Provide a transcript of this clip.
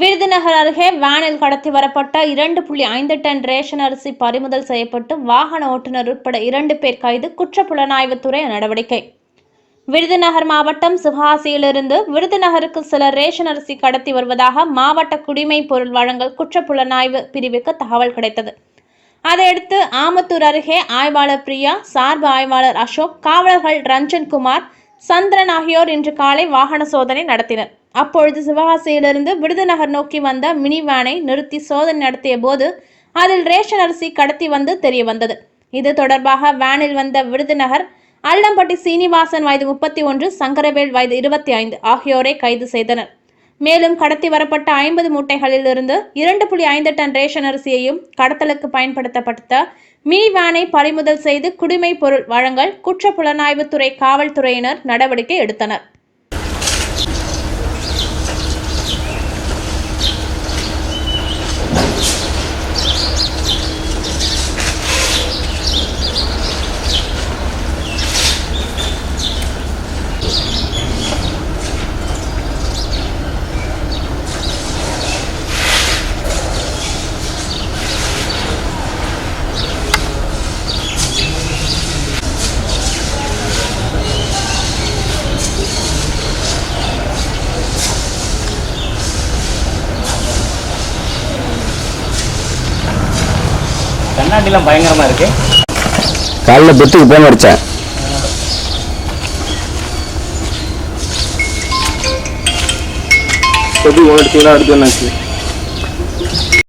விருதுநகர் அருகே வேனில் கடத்தி வரப்பட்ட இரண்டு புள்ளி ஐந்து டன் ரேஷன் அரிசி பறிமுதல் செய்யப்பட்டு வாகன ஓட்டுநர் உட்பட இரண்டு பேர் கைது குற்றப்புலனாய்வுத்துறை நடவடிக்கை. விருதுநகர் மாவட்டம் சிவகாசியிலிருந்து விருதுநகருக்கு சில ரேஷன் அரிசி கடத்தி வருவதாக மாவட்ட குடிமை பொருள் வழங்கல் குற்றப்புலனாய்வு பிரிவுக்கு தகவல் கிடைத்தது. அதையடுத்து ஆமத்தூர் அருகே ஆய்வாளர் பிரியா சார்பு ஆய்வாளர் அசோக் காவலர்கள் ரஞ்சன்குமார் சந்திரன் ஆகியோர் இன்று காலை வாகன சோதனை நடத்தினர். அப்பொழுது சிவகாசியிலிருந்து விருதுநகர் நோக்கி வந்த மினி வேனை நிறுத்தி சோதனை நடத்திய போது அதில் ரேஷன் அரிசி கடத்தி வந்து தெரிய வந்தது. இது தொடர்பாக வேனில் வந்த விருதுநகர் அல்லம்பட்டி சீனிவாசன் வயது முப்பத்தி ஒன்று சங்கரவேல் வயது இருபத்தி ஐந்து ஆகியோரை கைது செய்தனர். மேலும் கடத்தி வரப்பட்ட ஐம்பது மூட்டைகளில் இருந்து இரண்டு புள்ளி ஐந்து டன் ரேஷன் அரிசியையும் கடத்தலுக்கு பயன்படுத்தப்பட்ட மினி வேனை பறிமுதல் செய்து குடிமை பொருள் வழங்கல் குற்ற புலனாய்வுத்துறை காவல்துறையினர் நடவடிக்கை எடுத்தனர். கண்ணாடிலாம் பயங்கரமா இருக்கு. காலைல பெத்துக்கு போன் அடித்தேன் எப்படி ஓடிட்டீங்களா அடுத்து என்னாச்சு